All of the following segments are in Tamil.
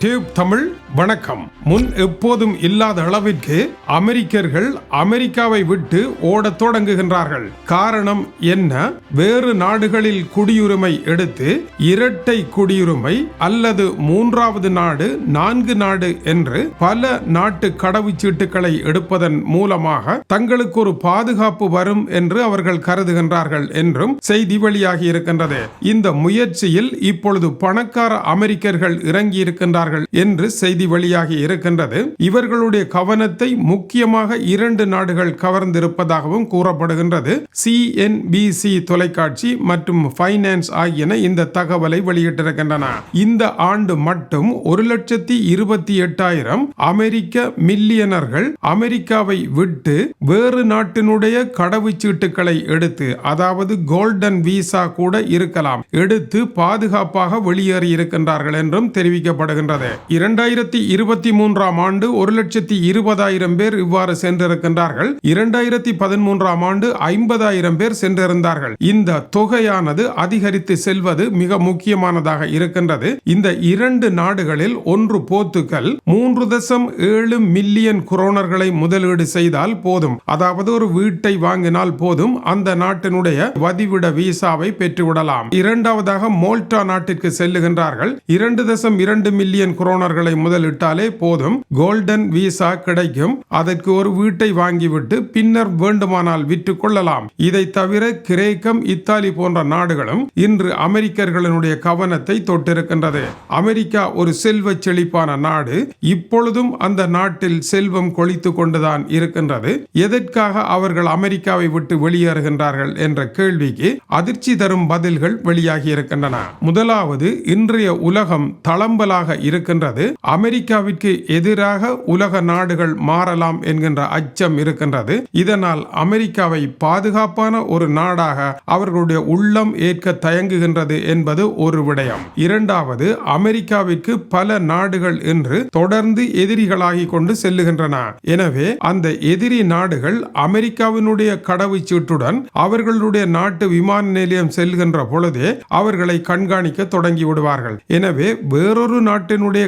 டியூப் தமிழ் வணக்கம். முன் எப்போதும் இல்லாத அளவிற்கு அமெரிக்கர்கள் அமெரிக்காவை விட்டு ஓடத் தொடங்குகின்றார்கள். காரணம் என்ன? வேறு நாடுகளில் குடியுரிமை எடுத்து இரட்டை குடியுரிமை அல்லது மூன்றாவது நாடு நான்கு நாடு என்று பல நாட்டு கடவுச்சீட்டுகளை எடுப்பதன் மூலமாக தங்களுக்கு ஒரு பாதுகாப்பு வரும் என்று அவர்கள் கருதுகின்றார்கள் என்றும் செய்தி வெளியாகி இருக்கின்றது. இந்த முயற்சியில் இப்பொழுது பணக்கார அமெரிக்கர்கள் இறங்கி இருக்கின்றார்கள் என்று செய்தி வெளியாகி இருக்கின்றது. இவர்களுடைய கவனத்தை முக்கியமாக இரண்டு நாடுகள் கவர்ந்திருப்பதாகவும் கூறப்படுகின்றது. சிஎன்பிசி தொலைக்காட்சி மற்றும் ஃபைனான்ஸ் ஆகியன இந்த தகவலை வெளியிட்டிருக்கின்றன. இந்த ஆண்டு மட்டும் ஒரு லட்சத்தி இருபத்தி எட்டாயிரம் அமெரிக்க மில்லியனர்கள் அமெரிக்காவை விட்டு வேறு நாட்டினுடைய கடவுச்சீட்டுகளை எடுத்து அதாவது கோல்டன் விசா கூட இருக்கலாம் எடுத்து பாதுகாப்பாக வெளியேறி இருக்கின்றார்கள் என்றும் தெரிவிக்கப்படுகின்றது. இரண்டாயிரத்தி இருபத்தி மூன்றாம் ஆண்டு ஒரு லட்சத்தி இருபதாயிரம் பேர் இவ்வாறு சென்றிருக்கின்றார்கள். இரண்டாயிரத்தி பதிமூன்றாம் ஆண்டு ஐம்பதாயிரம் பேர் சென்றிருந்தார்கள். இந்த தொகையானது அதிகரித்து செல்வது மிக முக்கியமானதாக இருக்கின்றது. இந்த இரண்டு நாடுகளில் ஒன்று போர்த்துகல் மூன்று தசம் ஏழு மில்லியன் குரோனர்களை முதலீடு செய்தால் போதும். அதாவது ஒரு வீட்டை வாங்கினால் போதும். அந்த நாட்டினுடைய வதிவிட விசாவை பெற்றுவிடலாம். இரண்டாவதாக மோல்டா நாட்டிற்கு செல்லுகின்றார்கள். இரண்டு தசம் இரண்டு மில்லியன் குரோனர்களை முதல் முதலிட்டாலே போதும். கோல்டன் விசா கிடைக்கும். அதற்கு ஒரு வீட்டை வாங்கிவிட்டு பின்னர் வேண்டுமானால் விற்று கொள்ளலாம். இதை தவிர கிரேக்கம் இத்தாலி போன்ற நாடுகளும் இன்று அமெரிக்கர்களினுடைய கவனத்தை தொட்டிருக்கின்றது. அமெரிக்கா ஒரு செல்வ செழிப்பான நாடு. இப்பொழுதும் அந்த நாட்டில் செல்வம் கொளித்து கொண்டுதான் இருக்கின்றது. எதற்காக அவர்கள் அமெரிக்காவை விட்டு வெளியேறுகின்றார்கள் என்ற கேள்விக்கு அதிர்ச்சி தரும் பதில்கள் வெளியாகி இருக்கின்றன. முதலாவது இன்றைய உலகம் தளம்பலாக இருக்கின்றது. அமெரிக்க அமெரிக்காவிற்கு எதிராக உலக நாடுகள் மாறலாம் என்கின்ற அச்சம் இருக்கின்றது. இதனால் அமெரிக்காவை பாதுகாப்பான ஒரு நாடாக அவர்களுடைய உள்ளம் ஏற்க தயங்குகின்றது என்பது ஒரு விடயம். இரண்டாவது அமெரிக்காவிற்கு பல நாடுகள் என்று தொடர்ந்து எதிரிகளாகி கொண்டு செல்லுகின்றன. எனவே அந்த எதிரி நாடுகள் அமெரிக்காவினுடைய கடவுச்சீட்டுடன் அவர்களுடைய நாட்டு விமான நிலையம் செல்கின்ற பொழுதே அவர்களை கண்காணிக்க தொடங்கி விடுவார்கள் எனவே வேறொரு நாட்டினுடைய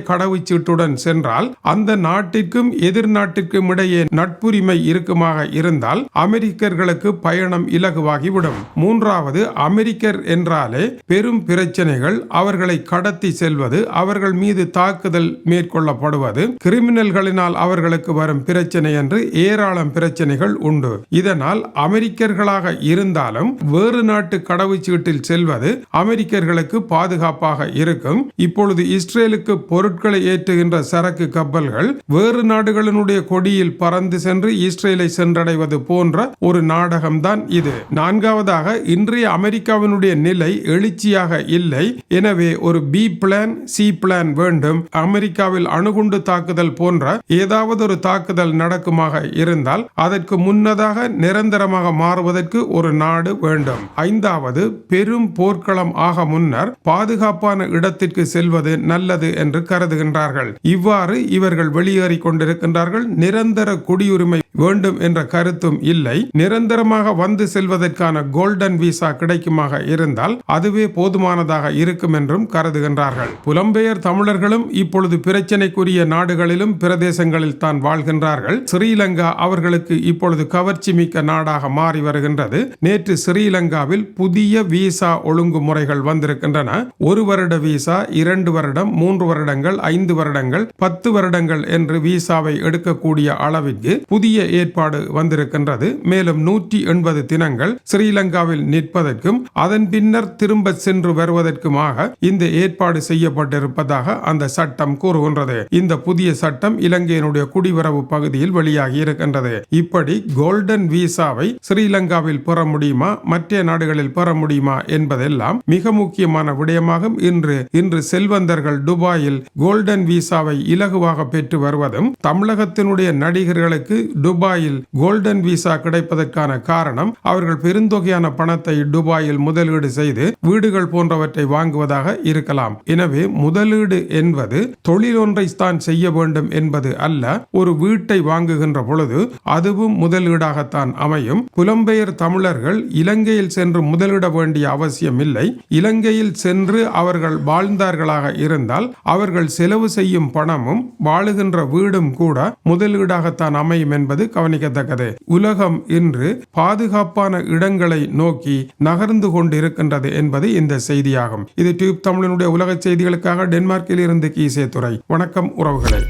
நாட்டுடன் சென்றால் அந்த நாட்டிற்கும் எதிர் நாட்டிற்கும் இடையே நட்புரிமை இருக்குமாக இருந்தால் அமெரிக்கர்களுக்கு பயணம் இலகுவாகிவிடும். மூன்றாவது அமெரிக்கர் என்றாலே பெரும் பிரச்சனைகள் அவர்களை கடத்தி செல்வது அவர்கள் மீது தாக்குதல் மேற்கொள்ளப்படுவது கிரிமினல்களினால் அவர்களுக்கு வரும் பிரச்சனை என்று ஏராளம் பிரச்சனைகள் உண்டு. இதனால் அமெரிக்கர்களாக இருந்தாலும் வேறு நாட்டு கடவுச்சீட்டில் செல்வது அமெரிக்கர்களுக்கு பாதுகாப்பாக இருக்கும். இப்பொழுது இஸ்ரேலுக்கு பொருட்களை ஏற்றுகின்ற சரக்கு கப்பல்கள் வேறு நாடுகளினுடைய கொடியில் பறந்து சென்று இஸ்ரேலை சென்றடைவது போன்ற ஒரு நாடகம்தான் இது. நான்காவதாக இன்றைய அமெரிக்காவினுடைய நிலை எழுச்சியாக இல்லை. எனவே ஒரு பி பிளான் சி பிளான் வேண்டும். அமெரிக்காவில் அணுகுண்டு தாக்குதல் போன்ற ஏதாவது ஒரு தாக்குதல் நடக்குமாக இருந்தால் அதற்கு முன்னதாக நிரந்தரமாக மாறுவதற்கு ஒரு நாடு வேண்டும். ஐந்தாவது பெரும் போர்க்களம் ஆக முன்னர் பாதுகாப்பான இடத்திற்கு செல்வது நல்லது என்று கருதுகின்றார்கள். இவ்வாறு இவர்கள் வெளியேறி கொண்டிருக்கின்றார்கள். நிரந்தர குடியுரிமை வேண்டும் என்ற கருத்தும் இல்லை. நிரந்தரமாக வந்து செல்வதற்கான கோல்டன் விசா கிடைக்குமாக இருந்தால் அதுவே போதுமானதாக இருக்கும் என்றும் கருதுகின்றார்கள். புலம்பெயர் தமிழர்களும் இப்பொழுது பிரச்சனைக்குரிய நாடுகளிலும் பிரதேசங்களில் தான் வாழ்கின்றார்கள். ஸ்ரீலங்கா அவர்களுக்கு இப்பொழுது கவர்ச்சி மிக்க நாடாக மாறி வருகின்றது. நேற்று ஸ்ரீலங்காவில் புதிய விசா ஒழுங்குமுறைகள் வந்திருக்கின்றன. ஒரு வருட விசா இரண்டு வருடம் மூன்று வருடங்கள் ஐந்து வருடங்கள் பத்து வருடங்கள் என்று விசாவை எடுக்கக்கூடிய அளவிற்கு புதிய ஏற்பாடு வந்திருக்கின்றது. மேலும் நூற்றி எண்பது தினங்கள் ஸ்ரீலங்காவில் நிற்பதற்கும் அதன் பின்னர் திரும்ப சென்று வருவதற்குமாக இந்த ஏற்பாடு செய்யப்பட்டிருப்பதாக அந்த சட்டம் கூறுகின்றது. இந்த புதிய சட்டம் இலங்கையினுடைய குடிவரவு பகுதியில் வெளியாகி இருக்கின்றது. இப்படி கோல்டன் விசாவை ஸ்ரீலங்காவில் பெற முடியுமா மற்ற நாடுகளில் பெற முடியுமா என்பதெல்லாம் மிக முக்கியமான விடயமாகும். இன்று இன்று செல்வந்தர்கள் துபாயில் கோல்டன் விசா விசாவை இலகுவாக பெற்று வருவதும் தமிழகத்தினுடைய நடிகர்களுக்கு துபாயில் கோல்டன் விசா கிடைப்பதற்கான காரணம் அவர்கள் பெருந்தொகையான பணத்தை துபாயில் முதலீடு செய்து வீடுகள் போன்றவற்றை வாங்குவதாக இருக்கலாம். எனவே முதலீடு என்பது தொழில் ஒன்றை தான் செய்ய வேண்டும் என்பது அல்ல ஒரு வீட்டை வாங்குகின்ற பொழுது அதுவும் முதலீடாகத்தான் அமையும். புலம்பெயர் தமிழர்கள் இலங்கையில் சென்று முதலிட வேண்டிய அவசியம் இல்லை. இலங்கையில் சென்று அவர்கள் வாழ்ந்தார்களாக இருந்தால் அவர்கள் செலவு செய்ய செய்யும் பணமும் வாழுகின்ற வீடும் கூட முதலீடாகத்தான் அமையும் என்பது கவனிக்கத்தக்கது. உலகம் இன்று பாதுகாப்பான இடங்களை நோக்கி நகர்ந்து கொண்டிருக்கின்றது என்பது இந்த செய்தியாகும். இது டியூப் தமிழனுடைய உலக செய்திகளுக்காக டென்மார்க்கில் இருந்து கீசே துறை வணக்கம் உறவுகளே.